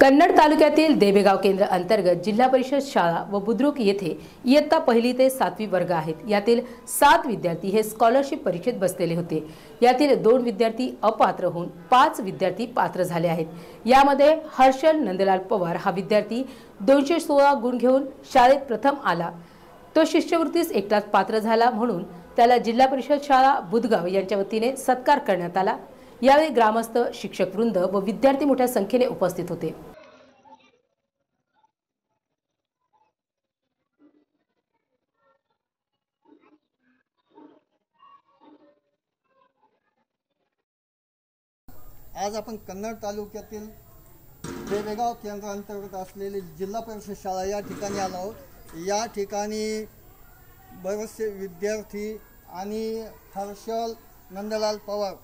कन्नड तालुक्यातील देवेगाव केंद्र अंतर्गत जिल्हा परिषद शाळा व बुद्रुक येथे इयत्ता पहिली ते सातवी वर्ग आहेत. यातील सात विद्यार्थी हे स्कॉलरशिप परीक्षेत बसलेले होते. यातील दोन विद्यार्थी अपात्र होऊन पाच विद्यार्थी पात्र झाले आहेत. यामध्ये हर्षल नंदलाल पवार हा विद्यार्थी दोनशे सोळा गुण घेऊन शाळेत प्रथम आला. तो शिष्यवृत्तीस एकटाच पात्र झाला म्हणून त्याला जिल्हा परिषद शाळा बुधगाव यांच्या वतीने सत्कार करण्यात आला. यावेळी ग्रामस्थ शिक्षक वृंद व विद्यार्थी मोठ्या संख्येने उपस्थित होते. आज आपण कन्नड तालुक्यातील देवेगाव केंद्रांतर्गत असलेली जिल्हा परिषद शाळा या ठिकाणी आलो आहोत. या ठिकाणी बरेचसे विद्यार्थी आणि हर्षल नंदलाल पवार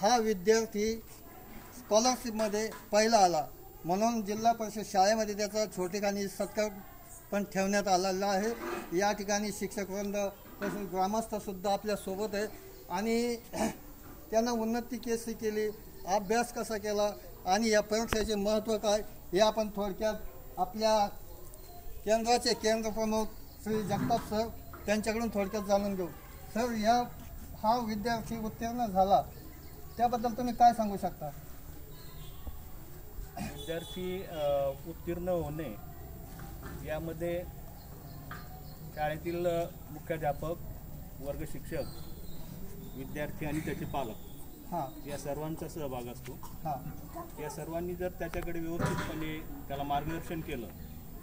हा विद्यार्थी स्कॉलरशिपमध्ये पहिला आला. म्हणून जिल्हा परिषद शाळेमध्ये त्याचा छोटेखानी सत्कार पण ठेवण्यात आलेला आहे. या ठिकाणी शिक्षकवृंद तसेच ग्रामस्थसुद्धा आपल्यासोबत आहे आणि त्यांना उन्नती कशी केली अभ्यास कसा केला आणि या परीक्षेचे महत्त्व काय हे आपण थोडक्यात आपल्या केंद्राचे केंद्रप्रमुख श्री जगताप सर त्यांच्याकडून थोडक्यात जाणून घेऊ. सर या हा विद्यार्थी उत्तीर्ण झाला. त्याबद्दल तुम्ही काय सांगू शकता? विद्यार्थी उत्तीर्ण होणे यामध्ये शाळेतील मुख्याध्यापक वर्ग शिक्षक विद्यार्थी आणि त्याचे पालक हां. या सर्वांचा सहभाग असतो. हां. या सर्वांनी जर त्याच्याकडे व्यवस्थितपणे त्याला मार्गदर्शन केलं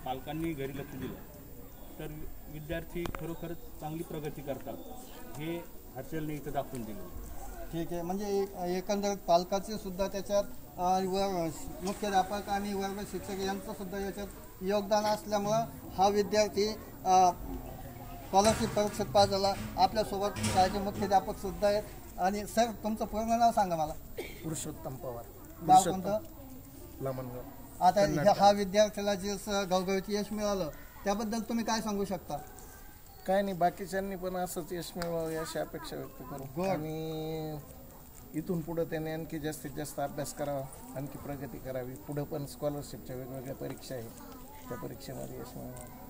पालकांनी घरी लक्ष दिलं तर विद्यार्थी खरोखरच चांगली प्रगती करतात हे हर्षलने इथं दाखवून दिलं. ठीक आहे. म्हणजे एक- एकंदरीत पालकाचे सुद्धा त्याच्यात व मुख्याध्यापक आणि वर्ग शिक्षक यांचं सुद्धा याच्यात योगदान असल्यामुळं हा विद्यार्थी स्कॉलरशिप परीक्षेत पास झाला. आपल्यासोबत शाळेचे मुख्याध्यापक सुद्धा आहेत. आणि सर तुमचं पूर्ण नाव सांगा मला. पुरुषोत्तम पवार. कोणतं? आता हा विद्यार्थ्याला जे घवघवीत यश मिळालं त्याबद्दल तुम्ही काय सांगू शकता? काय नाही बाकीच्यांनी पण असंच यश मिळवावं अशी अपेक्षा व्यक्त. करू. आणि इथून पुढं त्यांनी आणखी जास्तीत जास्त अभ्यास करावा आणखी प्रगती करावी. पुढं पण स्कॉलरशिपच्या वेगवेगळ्या परीक्षा आहेत. त्या परीक्षेमध्ये यश मिळवावं.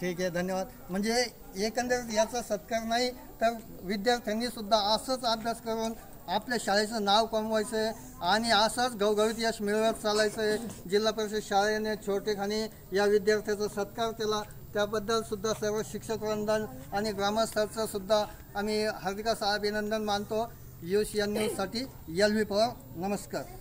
ठीक आहे धन्यवाद. म्हणजे एकंदरीत याचा सत्कार नाही तर विद्यार्थ्यांनी सुद्धा असंच अभ्यास करून आपल्या शाळेचं नाव कमवायचं आहे आणि असंच घवघवीत यश मिळवत चालायचं. आहे जिल्हा परिषद शाळेने छोटेखानी या विद्यार्थ्याचा सत्कार केला. त्याबद्दल सुद्धा सर्व शिक्षक वंदन आणि ग्रामस्थांचं सुद्धा आम्ही हार्दिकास अभिनंदन मानतो. युष या न्यूजसाठी एल व्ही पवार नमस्कार.